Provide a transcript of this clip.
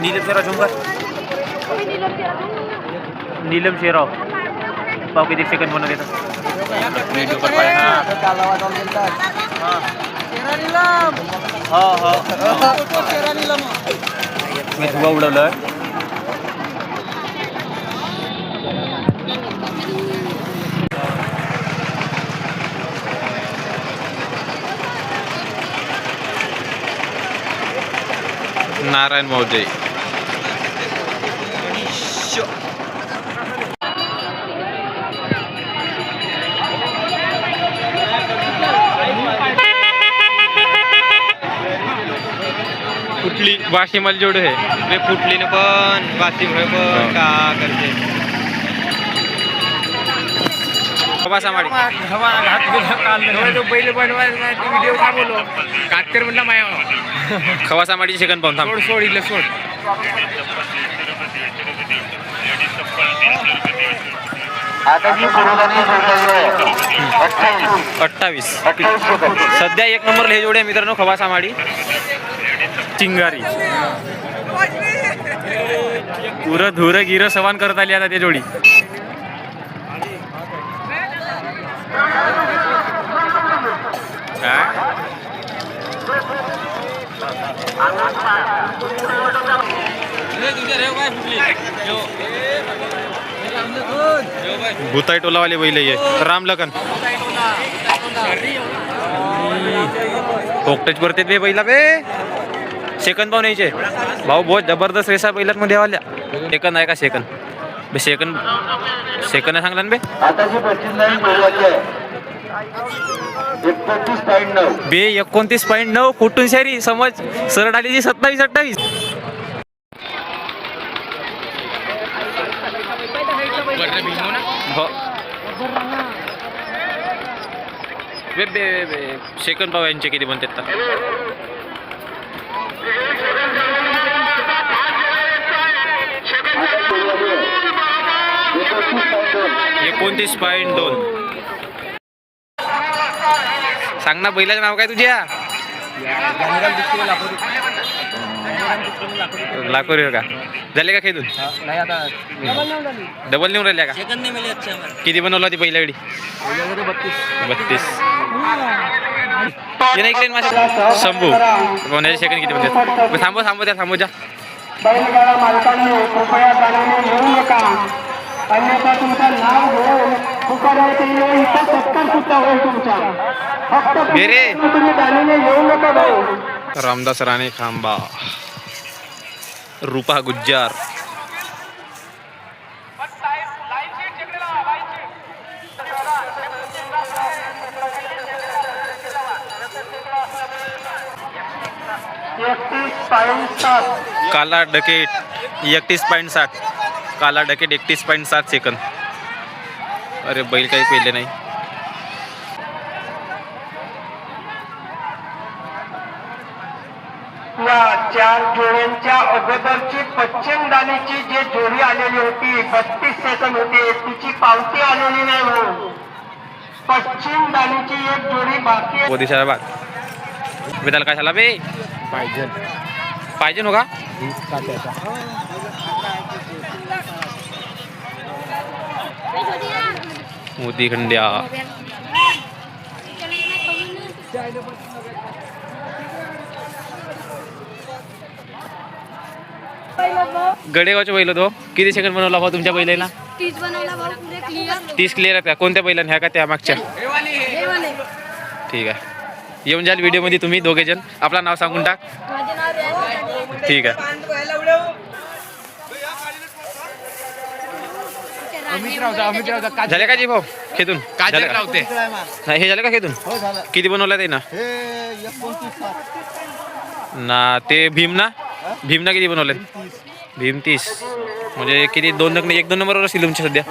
नीलम शेराव शंकर नीलम शेराव पाव किती सेकंद बनवत येतं मीठ डोकर पाय हा हा हा मी धुवा उडवलं नारायण महोदय फुटली. वाशिमाला जोड आहे. वे फुटली ना पण बासी पण हो. का करते. बाबा माडी पहिले व्हिडिओ का बोलो? कातकर म्हणला माया खवासा माडीची सेकंद पाहून थांब. सोड सोड इथलं सोड. आता जी पुरोगामी जोडलेली आहे. अठ्ठावीस. सध्या एक नंबर हे जोडे मित्रांनो खवासा माडी चिंगारी. पुरं धुर गिरं सवान करत आली आता ते जोडी. काय? भूताई टोलावाले बैल ये. राम लखन. पोकटेच करते बे बैला बे. सेकंद पाहून यायचे. भाऊ बहुत जबरदस्त रेसा बैलात मध्ये आल्या. सेकंद आहे का सेकंद? सेकंद सेकंद सांगला ना बे. जी बे एकोणतीस पॉईंट नऊ फुटून शरी समज सरळ आली सत्तावीस अठ्ठावीस. बे बे बे सेकंद पाव यांचे किती तर एकोणतीस पॉईंट दोन दोन. सांग ना बैलाचं नाव काय तुझ्या? लाखोरी का? झाले का खेळून? डबल नेऊन राहिल्या का? किती बनवला ती पहिल्या वेळी? बत्तीस. शंभू. कोणाचे सेकंड किती बनतात थांबव थांबव त्या थांबव जा बैलगाडा मालकांनी कृपया जाण्याने येऊ नका. अन्यथा तुमचं नाव घेऊन पुकारायचे येईल इथं सत्कार सुद्धा होईल तुमचा फक्त बेरे. तुम्ही जाण्याने येऊ नका भाऊ. रामदास राणे खांबा. रूपा गुज्जार. काला डकेट एकतीस पॉईंट साठ काला डकेट एकतीस पॉईंट सात सेकंद. अरे बैल काही पेले नाही. चार जोड्यांच्या अगोदरची पश्चिम दानीची जी जोडी आलेली होती बत्तीस सेकंद होती तिची पावती आलेली नाही म्हणून. पश्चिम दानीची एक जोडी बाकी आहे. वो दिसायला बाद बे त्याला काय झाला बे? पाहिजे. पाहिजे हो का? मोदी खंड्या. गडेगावच्या बैल तो. किती सेकंड बनवला भाऊ तुमच्या बैलाला तीच बनवला भाऊ पुरे क्लिअर तीस क्लिअर आहेत का? कोणत्या बैलांना ह्या का त्या मागच्या? हे वाले ठीक आहे. येऊन जाल व्हिडिओमध्ये तुम्ही दोघे जण. आपलं नाव सांगून टाक. ठीक आहे. झाले का जी भाऊ? खेतून? झाले का? नाही, हे झालं का खेतून? किती बनवलं ते ना? ना ते भीम ना? भीम ना किती बनवले भीम तीस म्हणजे किती दोन एक दोन नंबरवर असतील तुमच्या सध्या?